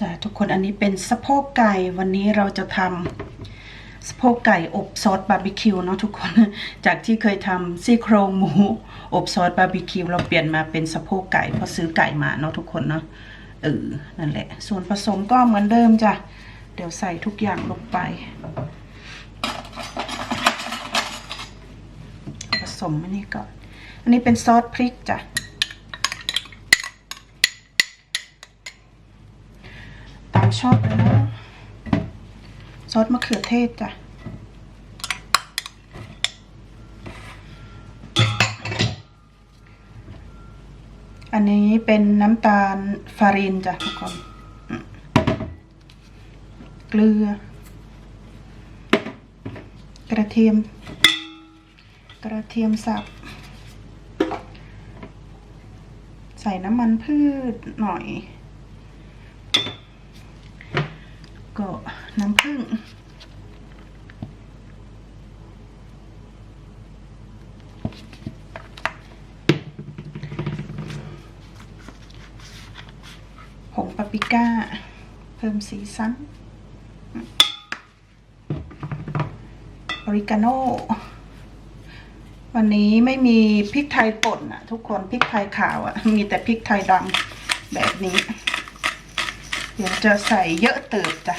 จ้ะทุกคนอันนี้เป็นสะโพกไก่วันนี้เราจะทำสะโพกไก่อบซอสบาร์บีคิวเนาะทุกคนจากที่เคยทำซี่โครงหมูอบซอสบาร์บีคิวเราเปลี่ยนมาเป็นสะโพกไก่เพราะซื้อไก่มาเนาะทุกคนเนาะเออนั่นแหละ ส่วนผสมก็เหมือนเดิมจ้ะเดี๋ยวใส่ทุกอย่างลงไป ผสมอันนี้ก่อนอันนี้เป็นซอสพริกจ้ะาชอบเลยนะซอสมะเขือเทศจ้ะอันนี้เป็นน้ำตาลฟารินจ้ะทุกคน เกลือ กระเทียม กระเทียมสับ ใส่น้ำมันพืชหน่อย ก็น้ำผึ้งผงปาปริก้า เพิ่มสีสันออริกาโนวันนี้ไม่มีพริกไทยป่นอะทุกคนพริกไทยขาวอะมีแต่พริกไทยดำแบบนี้ เดี๋ยวจะใส่เยอะเติบจ้ะ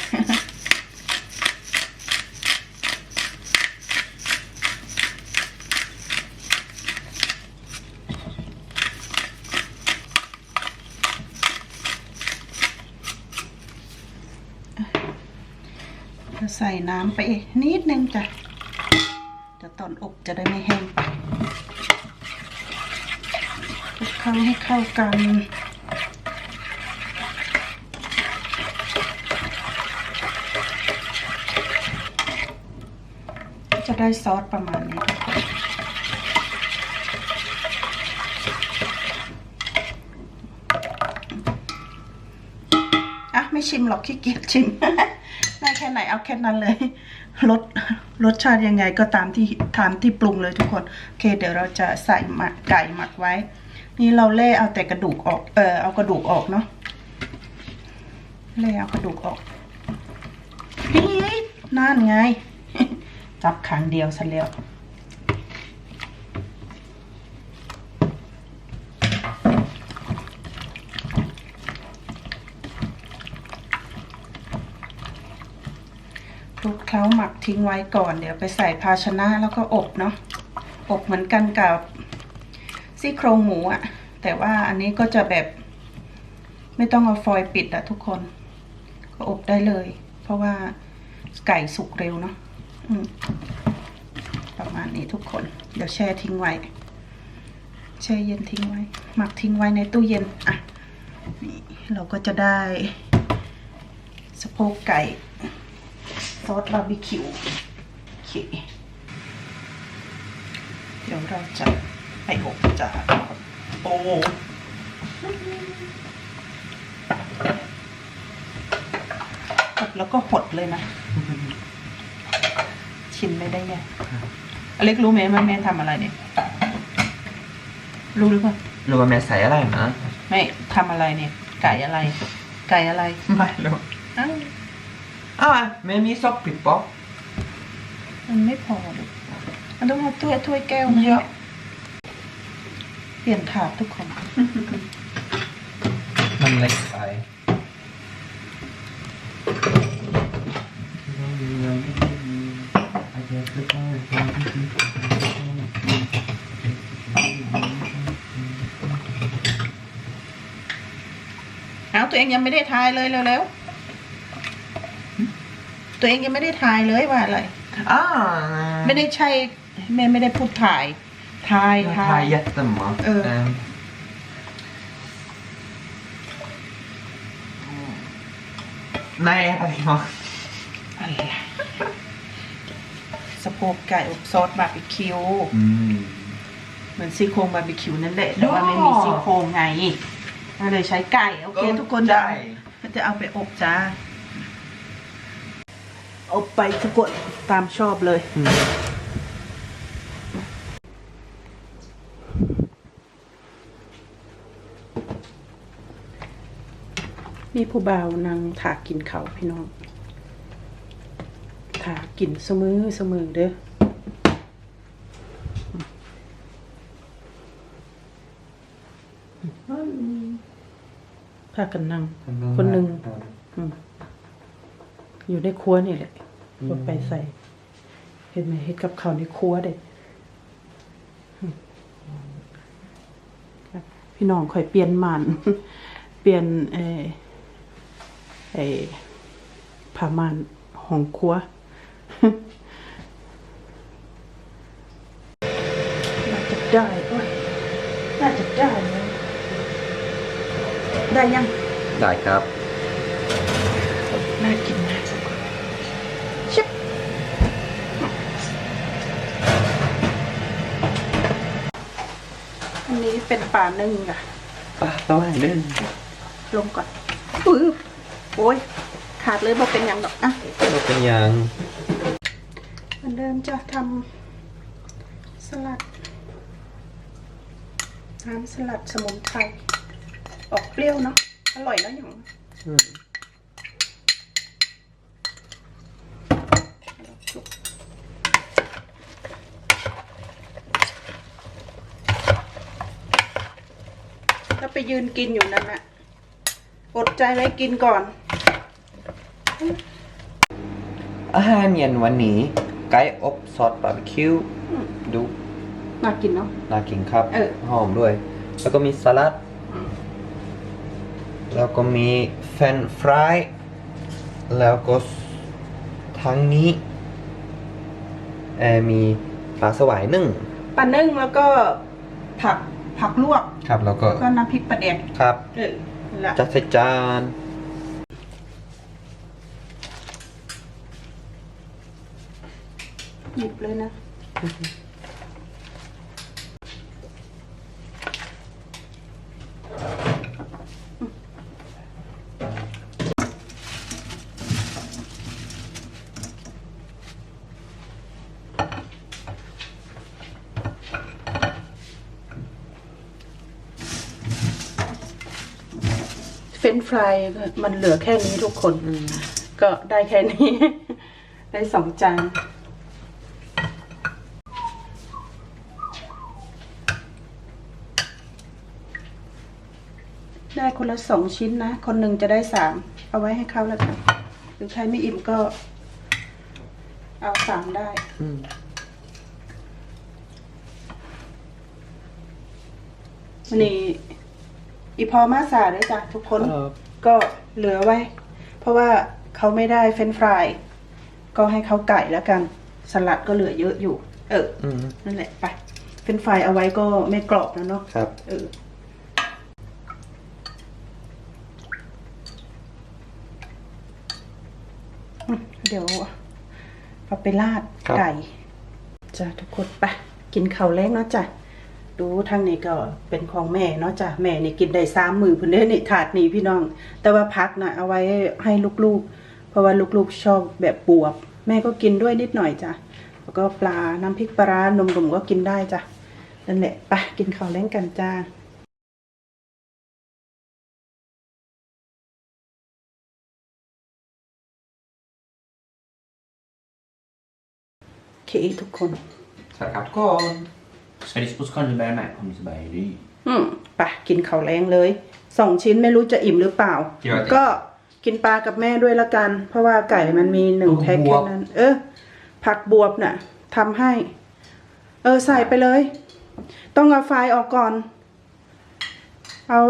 จะใส่น้ำไปนิดนึงจ้ะจะตอนอบจะได้ไม่แห้งไปคลุกเคล้าให้เข้ากัน ได้ซอสประมาณนี้ อะ ไม่ชิมหรอกขี้เกียจชิม ได้แค่ไหนเอาแค่นั้นเลย รสรสชาติยังไงก็ตามที่ตามที่ปรุงเลยทุกคน โอเค เดี๋ยวเราจะใส่หมักไก่หมักไว้ นี่เราเล่เอาแต่กระดูกออก เออเอากระดูกออกเนาะ เล่เอากระดูกออกนี่นั่นไง จับครั้งเดียวซะแล้วคลุกเคล้าหมักทิ้งไว้ก่อนเดี๋ยวไปใส่ภาชนะแล้วก็อบเนาะอบเหมือนกันกับซี่โครงหมูอะแต่ว่าอันนี้ก็จะแบบไม่ต้องเอาฟอยล์ปิดอะทุกคน ก็อบได้เลย เพราะว่าไก่สุกเร็วเนาะ ประมาณนี้ทุกคน เดี๋ยวแช่ทิ้งไว้ แช่เย็นทิ้งไว้ หมักทิ้งไว้ในตู้เย็น อะ นี่เราก็จะได้สะโพกไก่ ซอสบาร์บีคิวโอเคเดี๋ยวเราจะไปอบจ้าโอ้แล้วก็หดเลยนะ ชิมไม่ได้ไงอเล็กรู้ไหมว่าแม่ทำอะไรเนี่ย รู้หรือเปล่ารู้ว่าแม่ใส่อะไรนะไม่ทำอะไรเนี่ย ไก่อะไร ไก่อะไรไม่รู้อ้าวอ้าวแม่มีซอกปิดป๊อกมันไม่พอลูกมันต้องเอาถ้วยถ้วยแก้วมาให้เปลี่ยนถาดทุกคน มันเล็กไปเอาตัวเองยังไม่ได้ทายเลยเร็วๆ ตัวเองยังไม่ได้ทายเลยว่าอะไรอ่าไม่ได้ใช่แม่ไม่ได้พูดถ่ายทาย ทาย jättemånga. Ja. Ehm. Nej, det var... อะไรสะ โพกไก่อบซอสบาร์บีคิว Mm. เหมือนซี่โครงบาร์บีคิวนั่นแหละแต่ว่าไม่มีซี่โครงไงก็เลยใช้ไก่โอเคทุกคนจะเอาจะเอาไปอบจ้าอบไปทุกคนตามชอบเลย Mm. มีผู้บ่าวนางถากินเขาวพี่น้อง ถากินเสมอเสมอเด้อพากันนั่ง คนหนึ่งอืมอยู่ในครัวนี่แหละรถไปใส่ เห็นไหมเห็ดกับเขาวในครัวเด็อืมพี่น้องค่อยเปลี่ยนหมันเปลี่ยนเออไอผ้าม่านห้องครัว น่าจะ ได้โอ้ยน่าจะได้นะได้ยัง ได้ครับน่ากินมากชิบอันนี้เป็นปลานึ่งอะปลาตัวหนึ่งลงก่อนปื้บโอ้ยขาดเลยบอกเป็นหยังดอกอะก็เป็นอย่าง เหมือนเดิมจะทำสลัด น้ำสลัดสมุนไพรออกเปรี้ยวเนาะอร่อยแล้วอย่างอืมถ้าไปยืนกินอยู่นั่นน่ะอดใจไว้กินก่อน อาหารเย็นวันนี้ไก่อบซอสบาร์บีคิวอืมดู น่ากินเนาะ น่ากินครับ เออ หอมด้วย แล้วก็มีสลัด แล้วก็มีเฟรนช์ฟราย แล้วก็ทางนี้เอ่อมีปลาสวายนึ่ง ปลานึ่งแล้วก็ผักผักลวก ครับ แล้วก็แล้วก็น้ำพริกปลาแดกครับ เออนั่นแหละจัดใส่จาน หยิบเลยนะ นช์ฟรายมันเหลือแค่นี้ทุกคน ก็ได้แค่นี้ ได้สองจานได้คนละสองชิ้นนะ คนหนึ่งจะได้สามเอาไว้ให้เขาแล้วกันหรือใครไม่อิ่มก็ เอาสามได้อืมวันนี้ อีพอมาสาด้วยจ้ะทุกคนครับก็เหลือไว้ เพราะว่าเขาไม่ได้เฟรนช์ฟราย ก็ให้เขาไก่แล้วกัน สลัดก็เหลือเยอะอยู่ เอออืมนั่นแหละไปเฟรนช์ฟรายเอาไว้ก็ไม่กรอบแล้วเนาะครับ เอออืมเดี๋ยวเอาไปราดครับไก่จ้ะทุกคนไปกินข้าวแรงเนาะจ้ะ ดูทางนี้ก็เป็นของแม่เนาะจ้ะแม่นี่กินได้สามมือเพิ่นเด้อนี่ถาดนี้พี่น้อง แต่ว่าพักนะเอาไว้ให้ลูกๆ เพราะว่าลูกๆชอบแบบบวบ แม่ก็กินด้วยนิดหน่อยจ้ะแล้วก็ปลาน้ำพริกปลาร้านมๆก็กินได้จ้ะนั่นแหละไปกินข้าวแรงกันจ้าโอเคทุกคนใส่ครับก่ อน Skal de spise kanskje bare meg om så bare de. อืมไปกินข้าวแรงเลยสองชิ้นไม่รู้จะอิ่มหรือเปล่าเดี๋ยวดิก็กินปลากับแม่ด้วยละกัน เพราะว่าไก่มันมีหนึ่งลูกแพ็คบแค่วบ นั้น เออ ผักบวบน่ะทำให้ เออใส่ไปเลย ต้องเอาไฟล์ออกก่อน เอา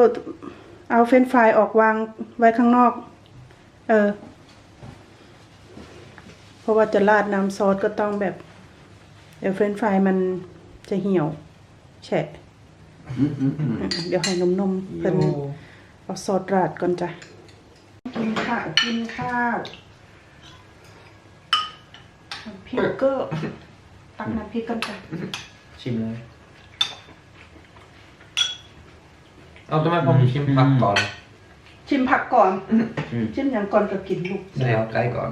เอาเฟรนช์ฟรายออกวางไว้ข้างนอก เออ เพราะว่าจะราดน้ำซอสก็ต้องแบบ เดี๋ยวเฟรนช์ฟรายมัน จะเหี่ยว แฉะ เดี๋ยวให้นมๆเป็นเอาซอสราดก่อนจ้ะ กินข้าวกินข้าวน้ำพริกก็ตักน้ำพริกกันจ้ะชิมเลยเอาทำไมผมชิมผักก่อน ชิมผักก่อนอืมชิมอย่างก่อนก็กินลูกใส่เอาไก่ก่อน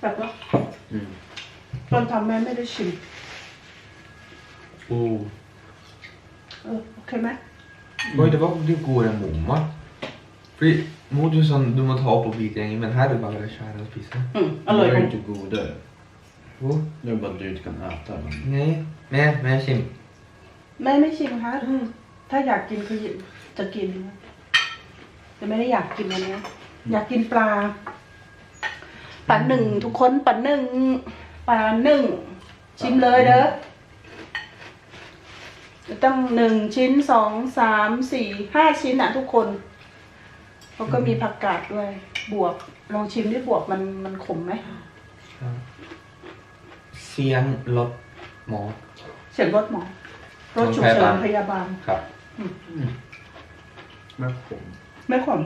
แบบว่าอืมตอนทำแม่ไม่ได้ชิม โอ้เออโอเคไหม Oj, det var det goda momma. Fordi mot du sånn, du må ta opp og bite gjengen, men her er det bare å skjære og spise. อืมอร่อย De ข är อง inte goda. Jo. Det är bara att du inte kan äta dem. Nej, med, med kim. แม่ไม่ชิมคะถ้าอยากกินคือจะกินนะแต่ไม่ได้อยากกินวันนี้อยากกินปลา ปลาหนึ่งทุกคนปลาหนึ่งปลาหนึ่งชิมเลยเด้อ ต้องหนึ่งชิ้นสองสามสี่ห้าชิ้นอะทุกคนแล้วก็มีผักกาดด้วย บวกลองชิมด้วยบวกมันมันขมไหมเสียงรถหมอ เสียงรถหมอรถฉุกเฉินพยาบาลครับ Men kom. ไม่ขม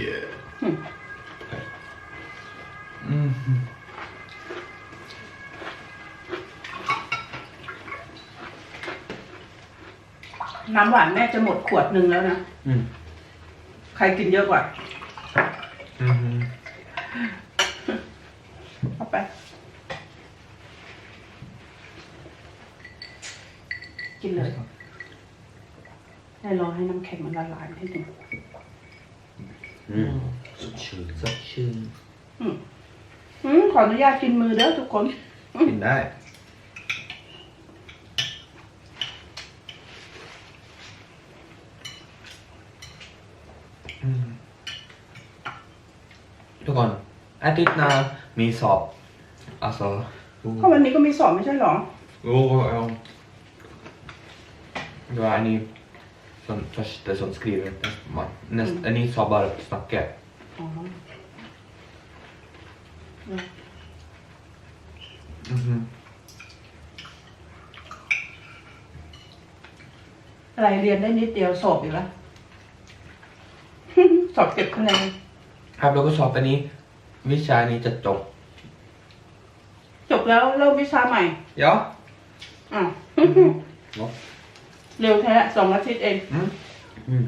Yeah. อืมอื น้ำหวานแม่จะหมดขวดหนึ่งแล้วนะ Mm. ใครกินเยอะกว่า อืมเอาไป กินเลยได้รอให้น้ำแข็งมันละลายให้ดู Mm. Så chill. สดชื่นอืมอืมขออนุญาตกินมือเด้อทุกคน กินได้ ทุกคนอาทิตย์หน้ามีสอบ alltså เพราะวันนี้ก็มีสอบไม่ใช่เหรอ Jo, ja. Det var ni som första som skriver nästa man. Näst, Ni sa bara att snacka. อ๋อ Mhm. อะไรเรียนได้นิดเดียวสอบอยู่แล้ว สอบเก็บคะแนน ครับแล้วก็สอบอันนี้ วิชานี้จะจบ จบแล้วเริ่มวิชาใหม่ Ja. อะ Ja. เร็วแท้สองอาทิตย์เอง Mm. Mm.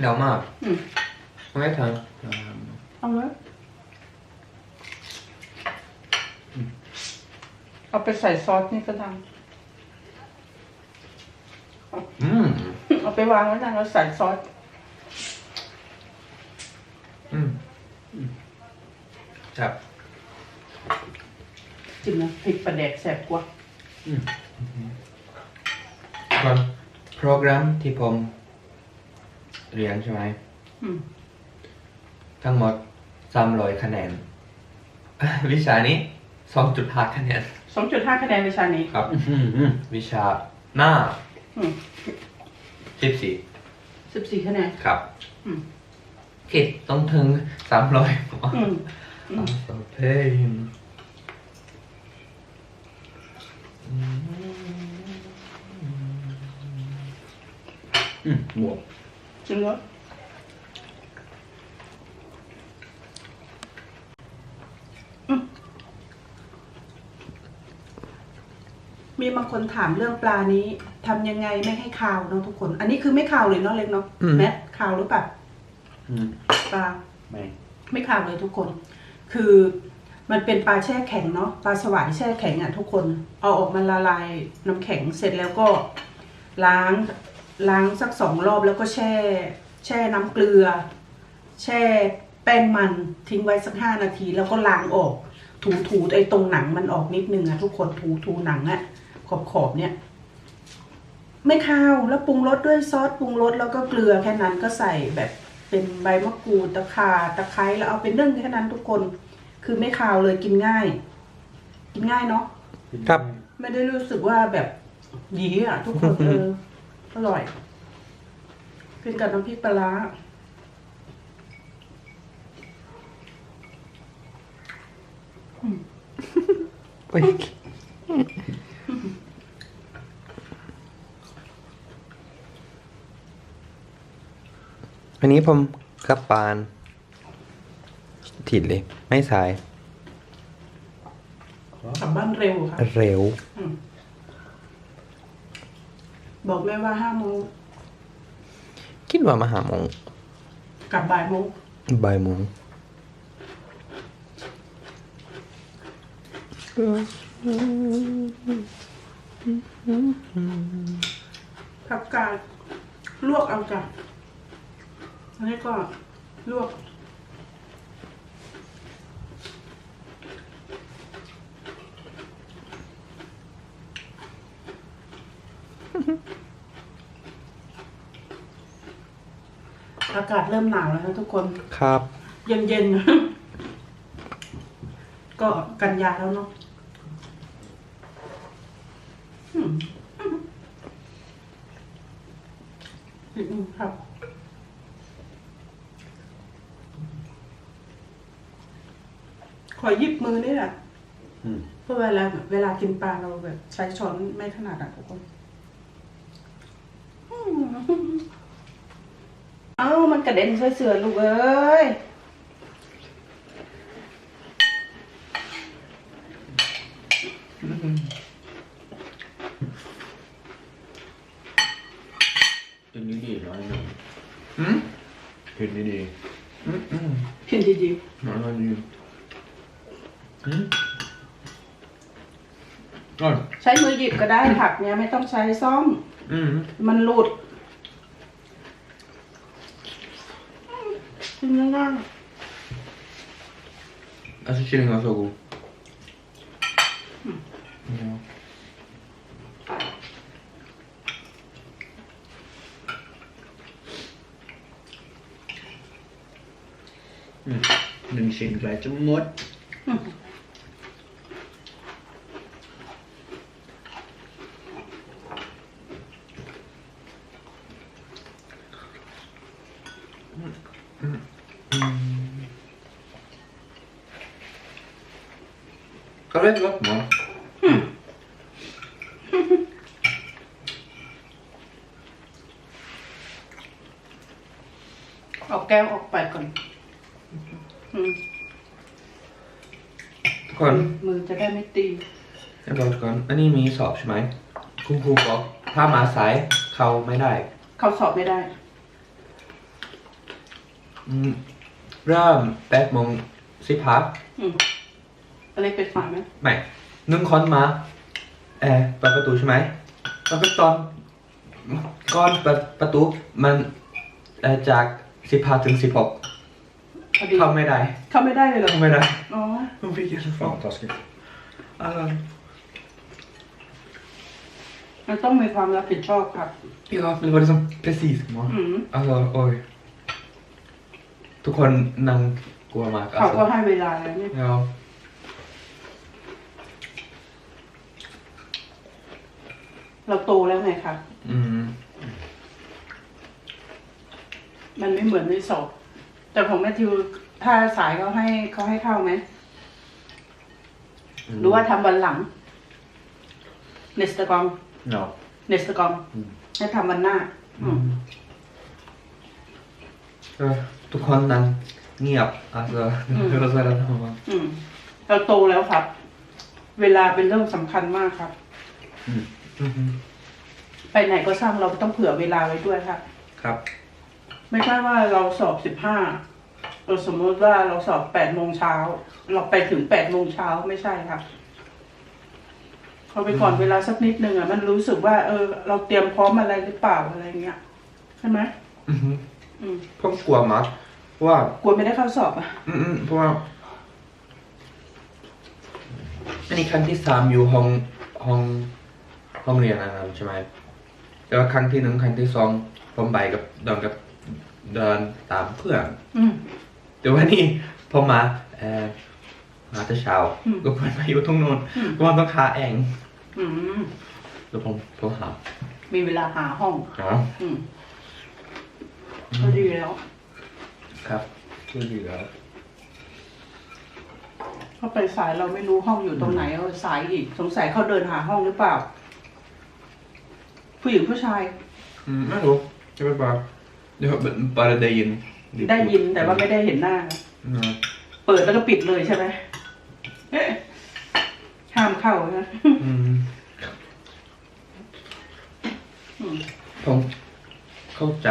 เร็วมากอืม ไม่ทัน Um, เอาเลยเอาไปใส่ซอสนี่ก็ได้อืม เอาไปวางไว้นั่นแล้วใส่ซอสอืมครับจริงนะพริกปลาแดกแสบกว่าก่อนโปรแกรมที่ผมเรียนใช่ไหม อืม ทั้งหมด300คะแนน วิชานี้2.5คะแนน สองจุดห้าคะแนนวิชานี้ ครับ mm. วิชาหน้า อืม 14สิบสี่คะแนนครับอืมคิดต้องถึง300อืม Alltså pain. Mm. Wow. จริงเหรออื มีบางคนถามเรื่องปลานี้ทำยังไงไม่ให้คาวเนาะทุกคน อันนี้คือไม่คาวเลยเนาะเล็กเนาะอืม แมทคาวหรือเปล่า Mm. ปลา Nej. ไม่คาวเลยทุกคน คือมันเป็นปลาแช่แข็งเนาะ ปลาสวายแช่แข็งอะทุกคน เอาออกมาละลายน้ำแข็งเสร็จแล้วก็ล้างล้างสักสองรอบแล้วก็แช่ แช่น้ำเกลือ แช่แป้งมันทิ้งไว้สักห้านาที แล้วก็ล้างออก ถูถูไอ้ตรงหนังมันออกนิดนึงอะทุกคนถูถูหนังอะ ขอบขอบๆเนี่ย ไม่คาวแล้วปรุงรสด้วยซอสปรุงรสแล้วก็เกลือแค่นั้นก็ใส่แบบเป็นใบมะกรูดตะข่าตะไคร้แล้วเอาไปนึ่งแค่นั้นทุกคน คือไม่คาวเลยกินง่าย กินง่ายเนาะครับ ไม่ได้รู้สึกว่าแบบหยีอะ ทุกคนเอออร่อยเป็นกับน้ำพริกปลาร้าโอ้ย อันนี้ผมกลับปานถิดเลย ไม่สาย กลับบ้านเร็วค่ะเร็ว อืมบอกแม่ว่าห้าโมงคิดว่ามาหาโมงกลับบ่ายโมงบ่ายโมงผักกาดลวกเอาจ้ะ อันนี้ก็ลวก อากาศเริ่มหนาวแล้วนะทุกคน ครับ เย็นๆ ก็กันยาแล้วเนาะอืมอืมครับ ขอหยิบ มือนี่แหละอืมเพราะเวลาเวลากินปลาเราแบบ ใช้ช้อนไม่ถนัดอะทุกคนอืมเอ้ามันกระเด็นใส่เสือลูกเอ้ย กินดีๆน้อยหนึ่งอืมกินดีอืมอืมเห็นดีๆน้อยหนึ่ง อืมอร่อยๆใช้มือหยิบก็ได้ผักเนี่ยไม่ต้องใช้ซ่อม อืมมันหลุดกินง่าย Alltså kyllingen var så god. Ja. Mm. หนึ่งชิ้นใกล้จะหมดก็เล่นรถหมอๆ เอาแก้วออกไปก่อนอืมทุกคน มือจะได้ไม่ตีเรียบร้อยทุกคน อันนี้มีสอบใช่ไหม คุณครูบอกถ้ามาสายเขาไม่ได้ เขาสอบไม่ได้ อืมเริ่มแปดโมงสิบห้าอืม อะไรเป็นฝาไหมไม่หนึ่งคนมาแอร์เปิดประตูใช่ไหมแล้วก็ตอนก่อนเปิดประตูมันเอ่อจากสิบห้าถึงสิบหกพอดีเข้าไม่ได้เข้าไม่ได้เลยเหรอเข้าไม่ได้อ๋อมัน fick jag så fan taskigt. อะไรมันต้องมีความรับผิดชอบครับ Ja, men det var liksom precis man. อืม Alltså, oj. ทุกคนนั่งกลัวมาก เขาก็ alltså. ให้เวลาแล้วนี่ Ja. เราโตแล้วไงครับ Mm. มันไม่เหมือนในสอบแต่ของแมทธิวถ้าสายเขาให้เขาให้เข้าไหมหรือว่าทำวันหลัง เนสตกอง Ja. เนสตกองให้ทำวันหน้า อืม Så, ทุกคนนั่งเงียบ alltså. Mm. Det var så jävla bra. อืม เราโตแล้วครับ เวลาเป็นเรื่องสำคัญมากครับ Mhm. ไปไหนก็ช่างเราต้องเผื่อเวลาไว้ด้วยครับครับ ไม่ใช่ว่าเราสอบสิบห้าเราสมมติว่าเราสอบแปดโมงเช้า เราไปถึงแปดโมงเช้าไม่ใช่ครับเราไปก่อนเวลาสักนิดนึงอะมันรู้สึกว่า เออ เราเตรียมพร้อมอะไรหรือเปล่าอะไรเงี้ยใช่ไหม Mhm. อืมผมกลัวมากเพราะว่า กลัวไม่ได้เข้าสอบอะ อืมๆเพราะว่าอันนี้ครั้งที่สามอยู่ห้องห้อง ห้องเรียนนะครับใช่ไหมแต่ว่าครั้งที่หนึ่งครั้งที่สองผมไปกับเดินกับเดินตามเพื่อนอืม แต่ว่านี่ผมมาเอ่อมาแต่เช้าอืม ก็เพื่อนมาอยู่ตรงนู้นอืมก็มันต้องหาเองอืมแล้วผมผมหามีเวลาหาห้อง อ๋ออืมก็ดีแล้วครับก็ดีแล้วเขาไปสายเราไม่รู้ห้องอยู่ตรงไหนเอาสายอีก สงสัยเขาเดินหาห้องหรือเปล่า ผู้หญิงผู้ชายอืมไม่รู้จะไปบอกเดี๋ยวบาร์ได้ยินได้ยินแต่ว่าไม่ได้เห็นหน้าอืมเปิดแล้วก็ปิดเลยใช่ไหมห้ามเข้านะอืมอืมผมเข้าใจ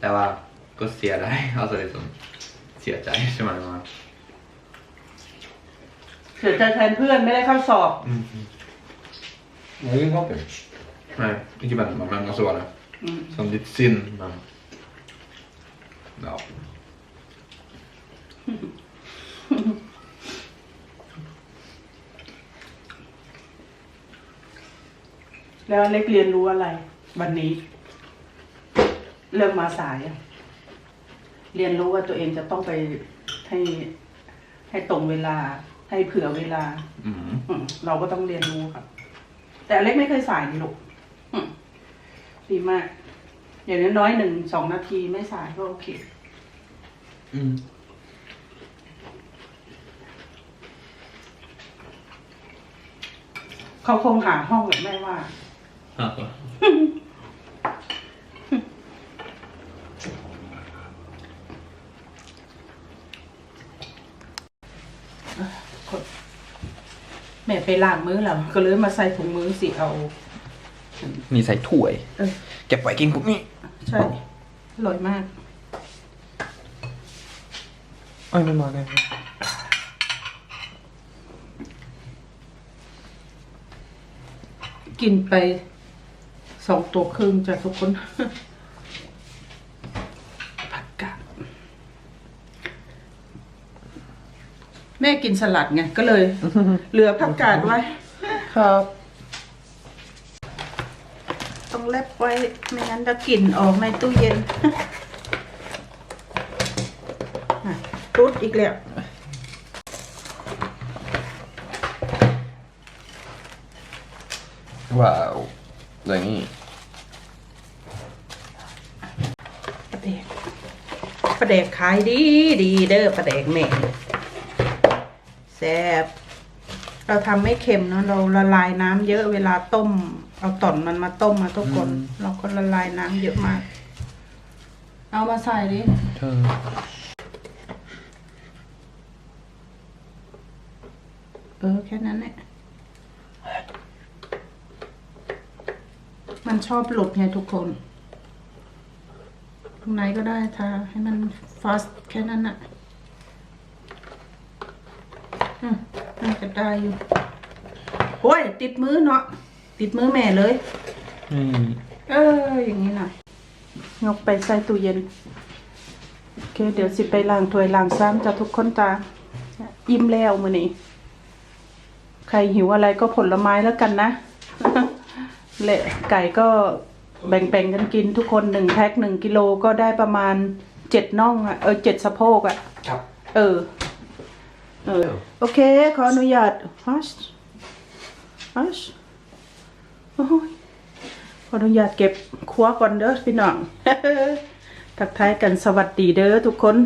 แต่ว่าก็เสียดาย alltså liksom เสียใจใช่ไหมว่าเสียใจแทนเพื่อนไม่ได้เข้าสอบ Mm. Jag är ingen kompis. Nej, inte vänner men många så var det. อืม Som ditt sin, men... Ja. แล้วเล็กเรียนรู้อะไร วันนี้ เริ่มมาสายอะเรียนรู้ว่าตัวเองจะต้องไปให้ให้ตรงเวลา ให้เผื่อเวลา Mm. อืม เราก็ต้องเรียนรู้ครับแต่เล็กไม่เคยสายนี่ลูกอืม ดีมาก อย่างน้อยๆหนึ่งสองนาทีไม่สายก็โอเค Mm. เขาคงหาห้องแบบแม่ว่า Ja. แม่ไปล้างมือแล้วก็เลยมาใส่ถุงมือสิเอา Ni säger toy. เออ Get back in på mig. ใช่ อร่อยมาก Oj, min mage. กินไปสองตัวครึ่งจ้ะทุกคน ผักกาดแม่กินสลัดไง ก็เลย เหลือผักกาดไว้ ครับ ต้องแลบไว้ ไม่งั้นจะกลิ่นออกในตู้เย็นอะรุดอีกแล้ว Wow. Länge. ปลาแดกปลาแดกขายดีดีเด้อปลาแดกแม่แซ่บเราทำไม่เค็มเนาะเราละลายน้ำเยอะเวลาต้ม เอาต่อนมันมาต้มมาทุกคนเราก็ละลายน้ำเยอะมาก เอามาใส่ดิ Tar. เออแค่นั้นแหละมันชอบหลุดไงทุกคน ตรงไหนก็ได้ทาให้มันฟาสแค่นั้นน่ะอืมน่าจะได้อยู่ โอ้ย ติดมือเนาะ ติดมือแม่เลย Mm. เออ อย่างนี้หน่อยยกไปใส่ตู้เย็น โอเค เดี๋ยวสิไปล้างถ้วยล้างซ้ำจะทุกคนตาอิ่มแล้วมื้อนี้ ใครหิวอะไรก็ผลไม้แล้วกันนะ เละไก่ก็แบ่งๆกันกินทุกคนหนึ่งแพ็คหนึ่งกิโลก็ได้ประมาณเจ็ดน่องอะเออเจ็ดสะโพกอะครับ เออ เออ โอเค ขออนุญาตฮัชฮัชโอ้ย ขออนุญาตเก็บครัวก่อนเด้อพี่น้อง ทักทายกันสวัสดีเด้อทุกคน